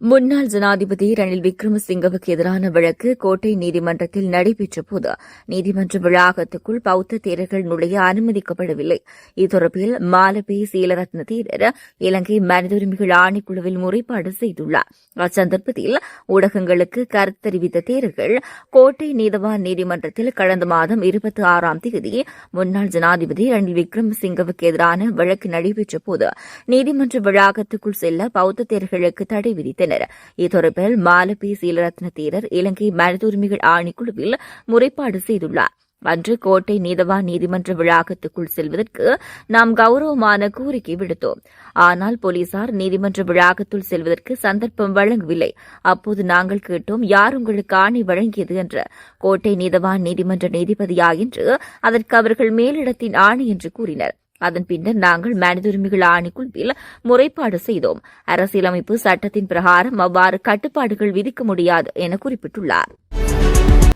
முன்னாள் ஜனாதிபதி ரணில் விக்ரமசிங்கவுக்கு எதிரான வழக்கு கோட்டை நீதிமன்றத்தில் நடைபெற்ற போது நீதிமன்ற வளாகத்துக்குள் பௌத்த தேரர்கள் நுழைய அனுமதிக்கப்படவில்லை. இத்தொடர்பில் மாலபே சீலரத்ன தேரர் இலங்கை மனித உரிமைகள் ஆணைக்குழுவில் முறைப்பாடு செய்துள்ளார். அச்சந்தர்ப்பத்தில் ஊடகங்களுக்கு கருத்து தெரிவித்த தேரர்கள் கோட்டை நீதவான் நீதிமன்றத்தில் கடந்த மாதம் இருபத்தி ஆறாம் தேதி முன்னாள் ஜனாதிபதி ரணில் விக்ரமசிங்கவுக்கு எதிரான வழக்கு நடைபெற்ற போது நீதிமன்ற வளாகத்துக்குள் செல்ல பௌத்த தேர்களுக்கு தடை விதித்தனர். உள்ளனர் இத்தொடர்பில் மாலபி சீலரத்ன தீரர் இலங்கை மனித உரிமைகள் ஆணைக்குழுவில் முறைப்பாடு செய்துள்ளார். அன்று கோட்டை நீதவான் நீதிமன்ற வளாகத்துக்குள் செல்வதற்கு நாம் கௌரவமான கோரிக்கை விடுத்தோம். ஆனால் போலீசார் நீதிமன்ற வளாகத்துள் செல்வதற்கு சந்தர்ப்பம் வழங்கவில்லை. அப்போது நாங்கள் கேட்டோம் யார் உங்களுக்கு ஆணை வழங்கியது? என்று. கோட்டை நீதவான் நீதிமன்ற நீதிபதியா என்று அதற்கு அவர்கள் மேலிடத்தின் ஆணை என்று கூறினர். அதன் பின்னர் நாங்கள் மனித உரிமைகள் ஆணைக்குழுவில் முறைப்பாடு செய்தோம். அரசியலமைப்பு சட்டத்தின் பிரகாரம் அவ்வாறு கட்டுப்பாடுகள் விதிக்க முடியாது என குறிப்பிட்டுள்ளார்.